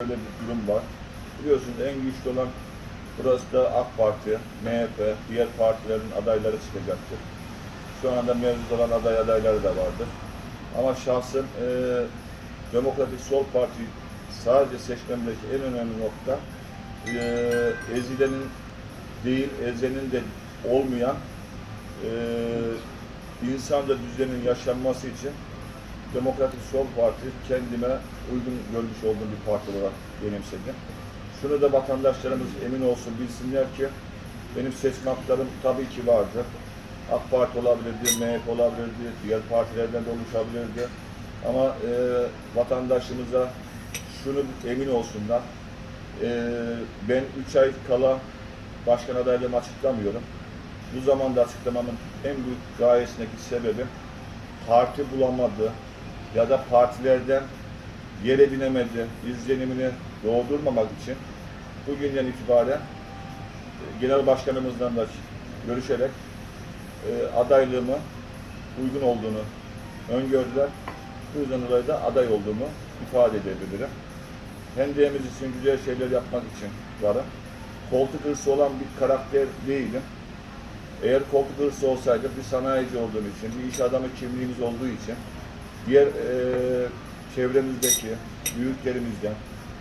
Böyle bir durum var. Biliyorsunuz en güçlü olan burası da AK Parti, MHP, diğer partilerin adayları çıkacaktır. Şu anda mevcut olan aday adayları da vardır. Ama şahsen e, Demokratik Sol Parti sadece seçmemdeki en önemli nokta e, ezilenin değil, ezenin de olmayan e, insanda düzenin yaşanması için Demokratik Sol Parti kendime uygun görmüş olduğum bir parti olarak benimsedim. Şunu da vatandaşlarımız emin olsun bilsinler ki benim seçme haklarım tabii ki vardı. AK Parti olabilirdi, MHP olabilirdi, diğer partilerden de oluşabilirdi. Ama e, vatandaşımıza şunu emin olsunlar. E, ben 3 ay kala başkan adaylığımı açıklamıyorum. Bu zamanda açıklamamın en büyük gayesindeki sebebim parti bulamadı ya da partilerden yere binemedi izlenimini doğdurmamak için bugünden itibaren e, genel başkanımızdan da görüşerek e, adaylığımı uygun olduğunu öngördüler. Bu yüzden dolayı da aday olduğumu ifade edebilirim. Hendiyemiz için güzel şeyler yapmak için varım. Koltuk hırsı olan bir karakter değilim. Eğer koltuk hırsı olsaydı bir sanayici olduğum için, bir iş adamı kimliğimiz olduğu için diğer e, çevremizdeki büyüklerimizden,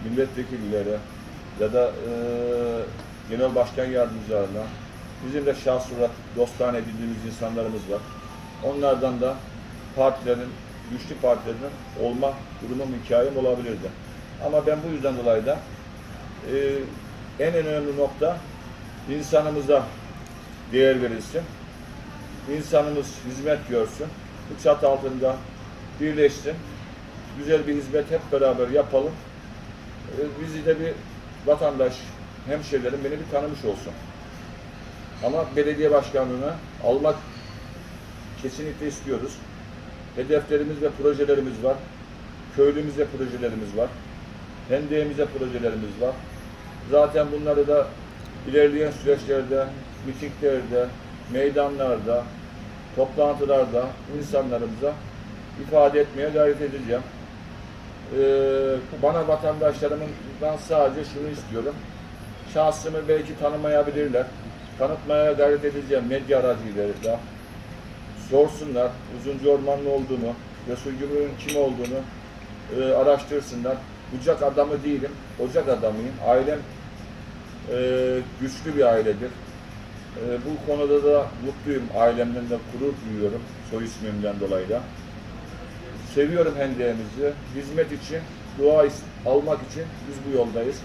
milletvekilleri ya da e, genel başkan yardımcılarına bizim de şahs olarak dostane bildiğimiz insanlarımız var. Onlardan da partilerin, güçlü partilerin olma durumum hikayem olabilirdi. Ama ben bu yüzden dolayı da e, en önemli nokta insanımıza değer verilsin. İnsanımız hizmet görsün. Bu çatı altında birleşsin. Güzel bir hizmet hep beraber yapalım. Ee, Bizi de bir vatandaş, hemşehrilerim beni bir tanımış olsun. Ama belediye başkanlığına almak kesinlikle istiyoruz. Hedeflerimiz ve projelerimiz var. Köylümüze projelerimiz var. Hendiyemize projelerimiz var. Zaten bunları da ilerleyen süreçlerde, mitinglerde, meydanlarda, toplantılarda insanlarımıza ifade etmeye gayret edeceğim. Ee, bana vatandaşlarımdan sadece şunu istiyorum. Şahsımı belki tanımayabilirler. Tanıtmaya gayret edeceğim medya aracılığıyla. Sorsunlar uzuncu ormanlı olduğumu, Resul Gümrük'ün kim olduğunu e, araştırsınlar. Bucak adamı değilim, ocak adamıyım. Ailem e, güçlü bir ailedir. E, bu konuda da mutluyum. Ailemden de gurur duyuyorum soy ismimden dolayı da. Seviyorum hendiyemizi. Hizmet için, dua almak için biz bu yoldayız.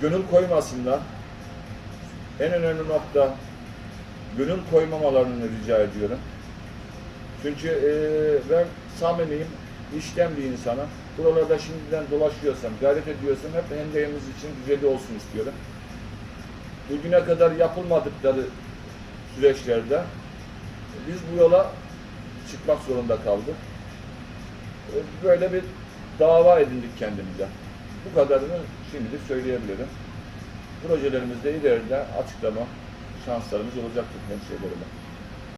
Gönül koymasınlar. En önemli nokta gönül koymamalarını rica ediyorum. Çünkü e, ben samimiyim, işten bir insanım. Buralarda şimdiden dolaşıyorsam, gayret ediyorsam hep hendeyimiz için güzeli olsun istiyorum. Bugüne kadar yapılmadıkları süreçlerde biz bu yola çıkmak zorunda kaldık. Böyle bir dava edindik kendimize. Bu kadarını şimdilik söyleyebilirim. Projelerimizde ileride açıklama şanslarımız olacaktır hemşehrilerime.